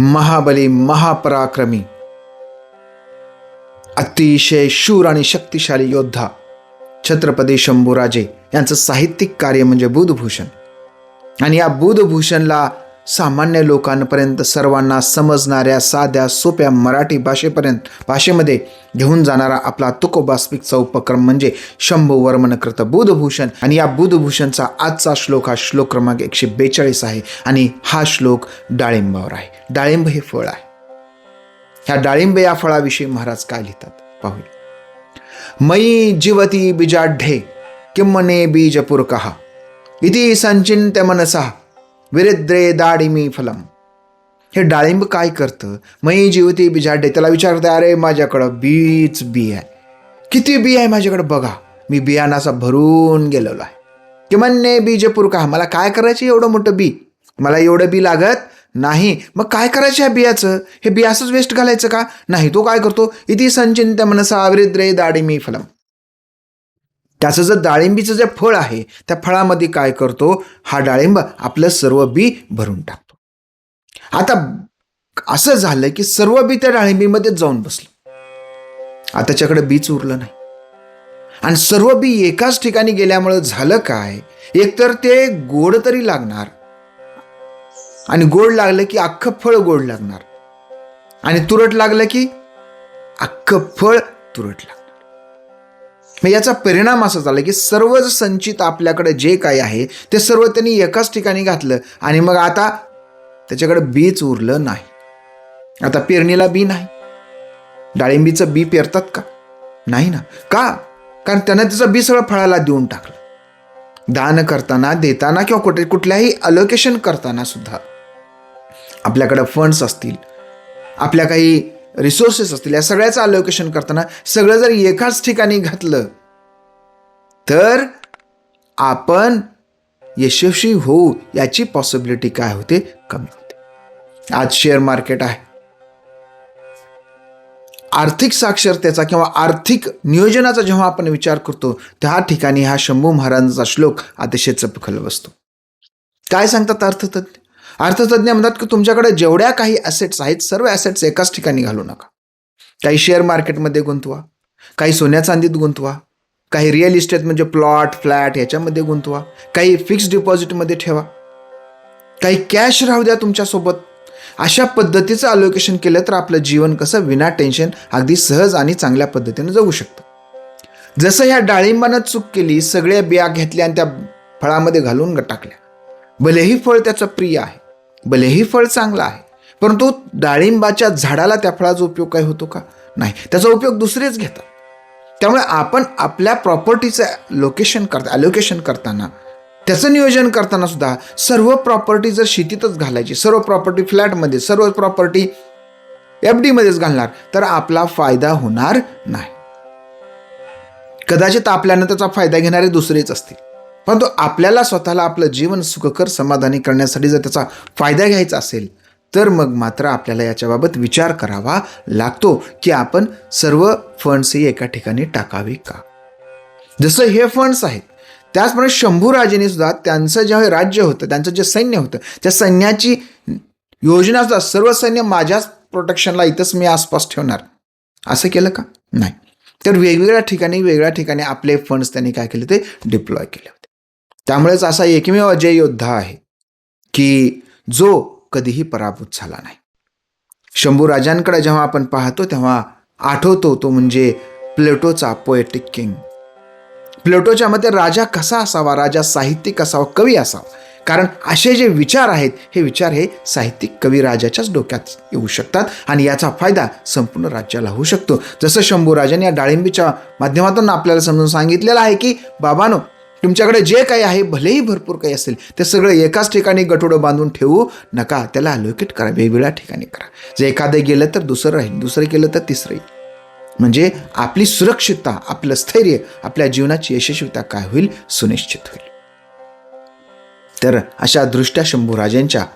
महाबली महापराक्रमी अतिशय शूर आणि शक्तिशाली योद्धा छत्रपती शंभूराजे यांचं साहित्यिक कार्य म्हणजे बुधभूषण. आणि या बुधभूषणला सामान्य लोकांपर्यंत सर्वांना समजणाऱ्या साध्या सोप्या मराठी भाषेपर्यंत भाषेमध्ये घेऊन जाणारा आपला तुकोबास्पिकचा उपक्रम म्हणजे शंभू वर्मनकृत बुधभूषण. आणि या बुधभूषणचा आजचा श्लोक हा श्लोक क्रमांक एकशे बेचाळीस आहे आणि हा श्लोक डाळिंबावर आहे. डाळिंब हे फळ आहे. ह्या डाळिंब या फळाविषयी महाराज काय लिहितात? पाहूया. मयी जीवती बीजाढ्ये किंमने बीजपुरकः? इति संचिन्त्य मनसा विरिद्रे दाडिमी फलम. हे डाळिंब काय करतं? मयी जीवती बिझाडे. त्याला विचारते अरे माझ्याकडं बीच बी आहे. किती बी आहे माझ्याकडं? बघा मी बियाणाचा भरून गेलेलो आहे. किंमने बीजपुरका मला काय करायचं एवढं मोठं बी? मला एवढं बी लागत नाही. मग काय करायचं ह्या बियाचं? हे बियासंच वेस्ट घालायचं का? नाही तो काय करतो? इति संचिंत्य मनसा विरिद्रे दाडिमी फलम. त्याचं जर डाळिंबीचं जे फळ आहे त्या फळामध्ये काय करतो? हा डाळिंब आपलं सर्व बी भरून टाकतो. आता असं झालं की सर्व बी त्या डाळिंबीमध्येच जाऊन बसलं. आता त्याच्याकडे बीच उरलं नाही. आणि सर्व बी एकाच ठिकाणी गेल्यामुळं झालं काय? एकतर ते गोड तरी लागणार. आणि गोड लागलं की अख्खं फळ गोड लागणार. आणि तुरट लागलं की अख्खं फळ तुरट लागणार. मग याचा परिणाम असा झाला की सर्व संचित आपल्याकडे जे काही आहे ते सर्व त्यांनी एकाच ठिकाणी घातलं आणि मग आता त्याच्याकडे बीच उरलं नाही. आता पेरणीला बी नाही. डाळिंबीचं बी पेरतात का? नाही ना. का? कारण त्यानं त्याचं बी सगळं फळाला देऊन टाकलं. दान करताना देताना किंवा कुठे कुठल्याही अलोकेशन करताना सुद्धा आपल्याकडे फंड्स असतील. आपल्या काही रिसोर्सेस असतील या सगळ्याचं अलोकेशन करताना सगळं जर एकाच ठिकाणी घातलं तर आपण यशस्वी होऊ याची पॉसिबिलिटी काय होते? कमी होते. आज शेअर मार्केट आहे. आर्थिक साक्षरतेचा किंवा आर्थिक नियोजनाचा जेव्हा आपण विचार करतो त्या ठिकाणी हा शंभू महाराजांचा श्लोक अतिशय चपखल बसतो काय सांगतात अर्थतज्ञ? अर्थतज्ञ म्हणतात की तुमच्याकडे जेवढ्या काही ॲसेट्स आहेत सर्व ॲसेट्स एकाच ठिकाणी घालू नका. काही शेअर मार्केटमध्ये गुंतवा काही सोन्या चांदीत गुंतवा काही रिअल इस्टेट म्हणजे प्लॉट फ्लॅट याच्यामध्ये गुंतवा काही फिक्स डिपॉझिटमध्ये ठेवा. काही कॅश राहू द्या तुमच्यासोबत. अशा पद्धतीचं अलोकेशन केलं तर आपलं जीवन कसं विना टेन्शन अगदी सहज आणि चांगल्या पद्धतीने जगू शकतं. जसं ह्या डाळिंबानं चूक केली सगळ्या बिया घेतल्या आणि त्या फळामध्ये घालून टाकल्या. भलेही फळ त्याचं प्रिय आहे भलेही फळ चांगलं आहे परंतु डाळिंबाच्या झाडाला त्या फळाचा उपयोग काय होतो का? नाही. त्याचा उपयोग दुसरेच घेतात. त्यामुळे आपण आपल्या प्रॉपर्टीचं लोकेशन करता अलोकेशन करताना त्याचं नियोजन करताना सुद्धा सर्व प्रॉपर्टी जर शेतीतच घालायची सर्व प्रॉपर्टी फ्लॅटमध्ये सर्व प्रॉपर्टी एफ डीमध्येच घालणार तर आपला फायदा होणार नाही. कदाचित आपल्यानं त्याचा फायदा घेणारे दुसरेच असतील. परंतु आपल्याला स्वतःला आपलं जीवन सुखकर समाधानी करण्यासाठी जर त्याचा फायदा घ्यायचा असेल तर मग मात्र आपल्याला याच्याबाबत विचार करावा लागतो की आपण सर्व फंड्स ही एका ठिकाणी टाकावी का? जसं हे फंड्स आहेत त्याचप्रमाणे शंभूराजेने सुद्धा त्यांचं जेव्हा राज्य होतं त्यांचं जे सैन्य होतं त्या सैन्याची योजना सुद्धा सर्व सैन्य माझ्याच प्रोटेक्शनला इथंच मी आसपास ठेवणार. असं केलं का? नाही. तर वेगवेगळ्या ठिकाणी वेगळ्या ठिकाणी आपले फंड्स त्यांनी काय केले? ते डिप्लॉय केले. त्यामुळेच असा एकमेव अजय योद्धा आहे की जो कधीही पराभूत झाला नाही. शंभू राजांकडे जेव्हा आपण पाहतो तेव्हा आठवतो तो म्हणजे प्लेटोचा पोएटिक किंग प्लेटोच्या मते राजा कसा असावा राजा साहित्यिक असावा कवी असावा? कारण असे जे विचार आहेत हे विचार हे साहित्यिक कवी राजाच्याच डोक्यात येऊ शकतात आणि याचा फायदा संपूर्ण राज्याला होऊ शकतो. जसं शंभूराजांनी या डाळिंबीच्या माध्यमातून आपल्याला समजून सांगितलेलं आहे की बाबानो तुमच्याकडे जे काही आहे भलेही भरपूर काही असेल ते सगळं एकाच ठिकाणी गटोडं बांधून ठेवू नका. त्याला अलोकेट करा वेगवेगळ्या ठिकाणी करा. जर एखादं गेलं तर दुसरं राहील दुसरं गेलं तर तिसरं येईल. म्हणजे आपली सुरक्षितता आपलं स्थैर्य आपल्या जीवनाची यशस्वीता काय होईल? सुनिश्चित होईल. तर अशा दृष्ट्या शंभूराजांच्या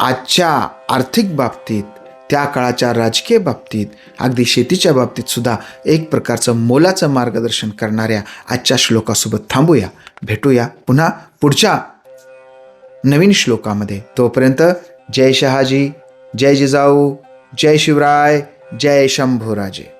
आजच्या आर्थिक बाबतीत त्या काळाच्या राजकीय बाबतीत अगदी शेतीच्या बाबतीत सुद्धा एक प्रकारचं मोलाचं मार्गदर्शन करणाऱ्या आजच्या श्लोकासोबत थांबूया. भेटूया पुन्हा पुढच्या नवीन श्लोकामध्ये. तोपर्यंत जय शहाजी जय जिजाऊ जय शिवराय जय शंभूराजे.